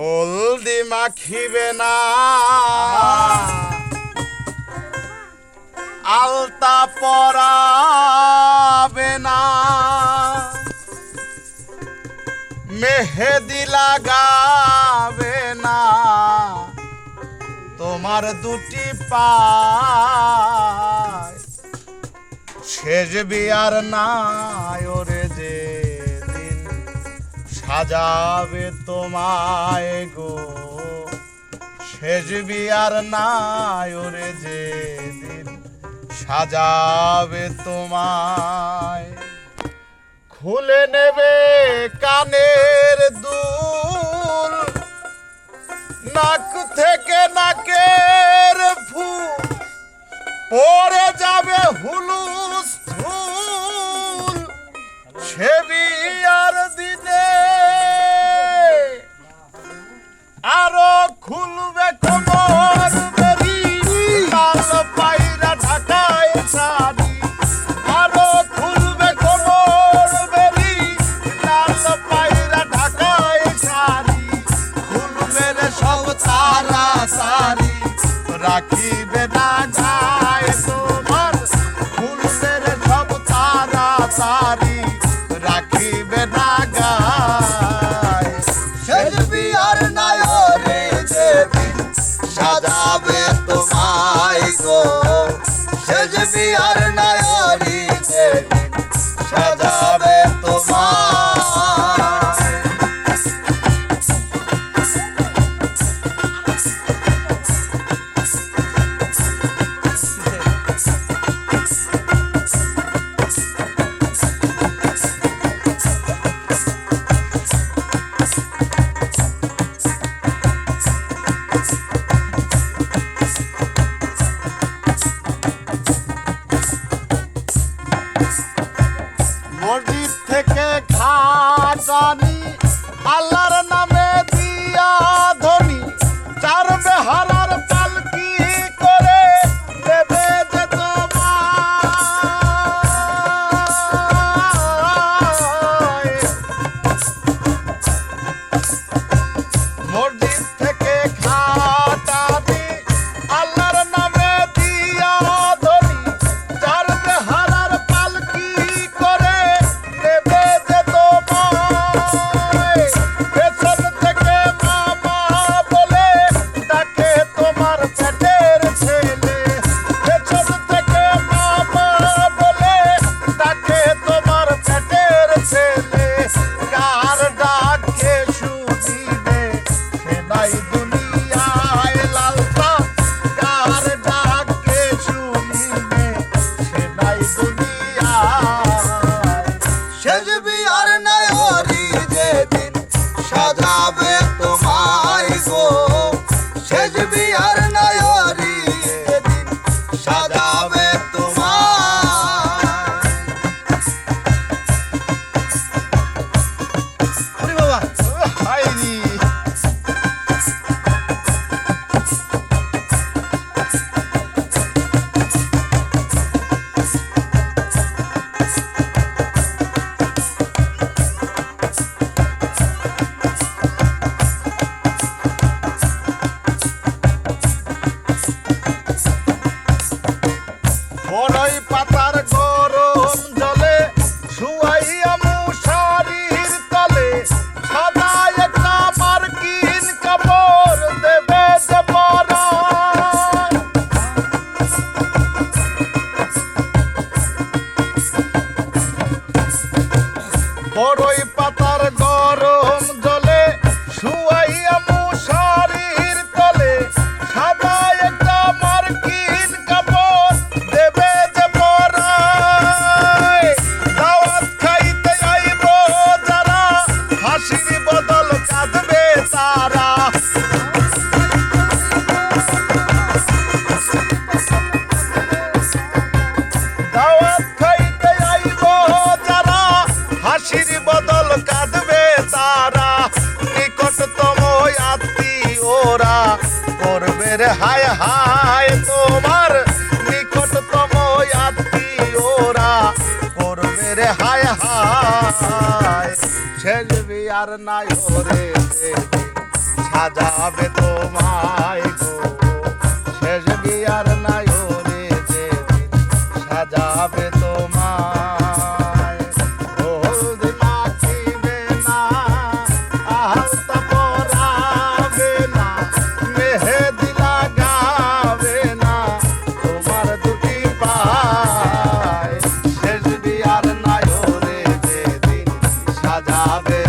হলদি মাখিবে না। আলতা পরাবে না। মেহেদি লাগাবে না। তোমার দুটি পায় শেষ বিয়ার নাই সাজাবে তোমায় গো। সেজবি আর নাই ওরে যে দিন সাজাবে তোমায়। খুলে নেবে কানের দুল, নাক থেকে নাকের ফুল পরে যাবে হুলুস রাখিবে না গায়ে তোমার খুলবে রে সব তারা সারি রাখিবে না গায়ে শেষ বিয়ার নায়রি বেহারা শেষ পাতার গরম হায় হায় তোমার নিকটতম আত্মীয়রা করবে রে হায় হায়। ছেড়বি আর নাই ওরে সাজাবে তোমায় গো। শেষ বিয়ার নাই ওরে সাজাবে তো cadáver.